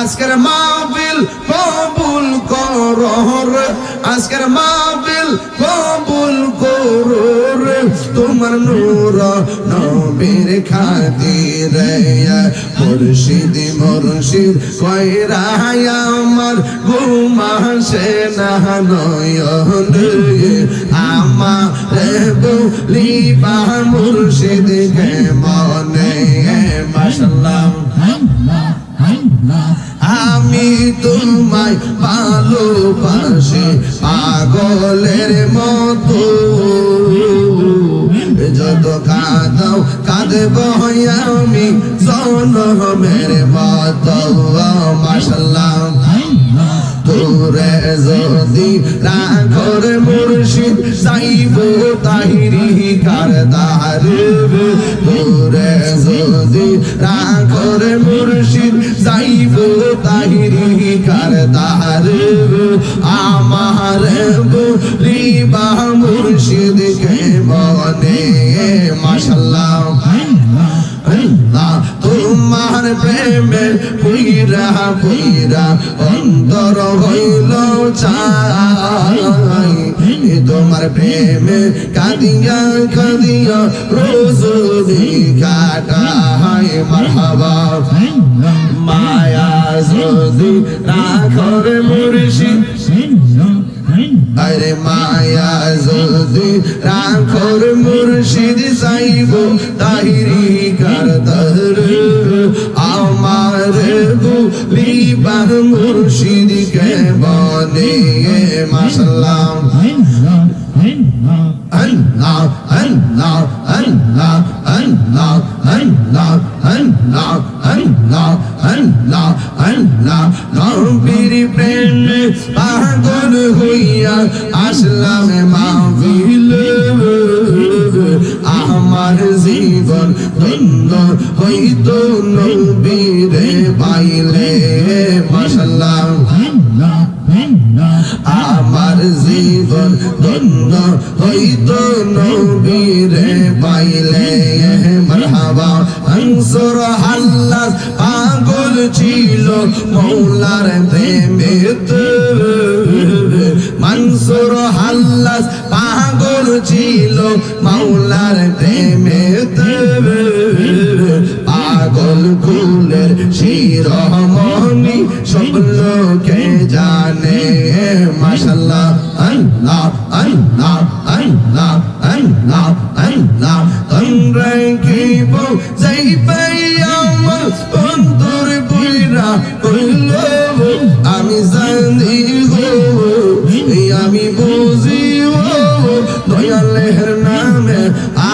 আজকের মাহফিল কবুল করর। আজকের মাহফিল কবুল করর। তোমার নূর নবীর খাতিরে মুর্শিদ মুর্শিদ কয়রায় আমার ঘুমাসে না নয়ন আমার বলিবা মুর্শিদ কে মনে মাশাল্লাহ। আমি তোমায় ভালোবাসি, পাগলের মতো। যত কাঁদাও, কাঁদব আমি জনমের মতো। মাসাল্লাহ তোরে যদি রাখর মুর্শিদ সাইব তাহিরি কারদার। তোরে যদি রাখর মুর্শিদ সাইব তাহিরি কারদার আমার বলিবা মুর্শিদ কে বনে? মাশাল্লাহ তোমার প্রেমে পুইরা পুইরা অন্তর হইল চাই তোমার প্রেমে কাঁদিয়া কাঁদিয়া রোজ কাটাই মারহাবা, মায়া যদি রাখর মুর্শিদ আরে মায়া যদি রাখর মুর্শিদ সাইব তাহিরি কারদার আমার গুলিবার মুর্শিদ কে বনে মাসাল্লাহ নবীর প্রেমে পাগল হইয়া আসলাম মাহফিল আমার জীবন জীবন ধন্য হইত নবীরে পাইলে। মারহাবা আনসর হাল্লাস পাগল ছিল মৌলার প্রেমেতে। মানসুর হাল্লাস পাগল ছিল মৌলার প্রেমেতে। কুলের শিরোমণি সব লোকে জানে। মাশাল্লাহ, আল্লাহ আল্লাহ আল্লাহ আল্লাহ আল্লাহ। তোমরা কি বউ যাইবে আমার অন্তর বইরা কইল, আমি জানি গো আমি বুঝি গো দয়ালের নামে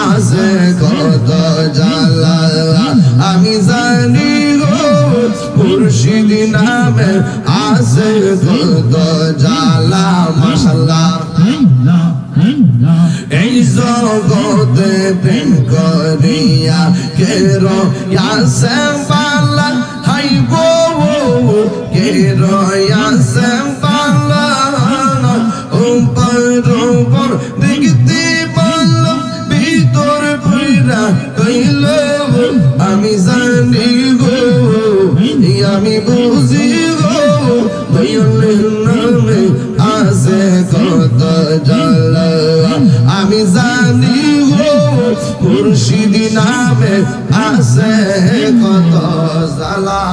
আছে কত জ্বালা। আমি জানি খুরশিদ নামে আসে ভক্ত জালা মশলা এই জগতে প্রেম করিয়া কেরো ইয়াসে আমি জানি গো মুর্শিদি নামে আছে কত জালা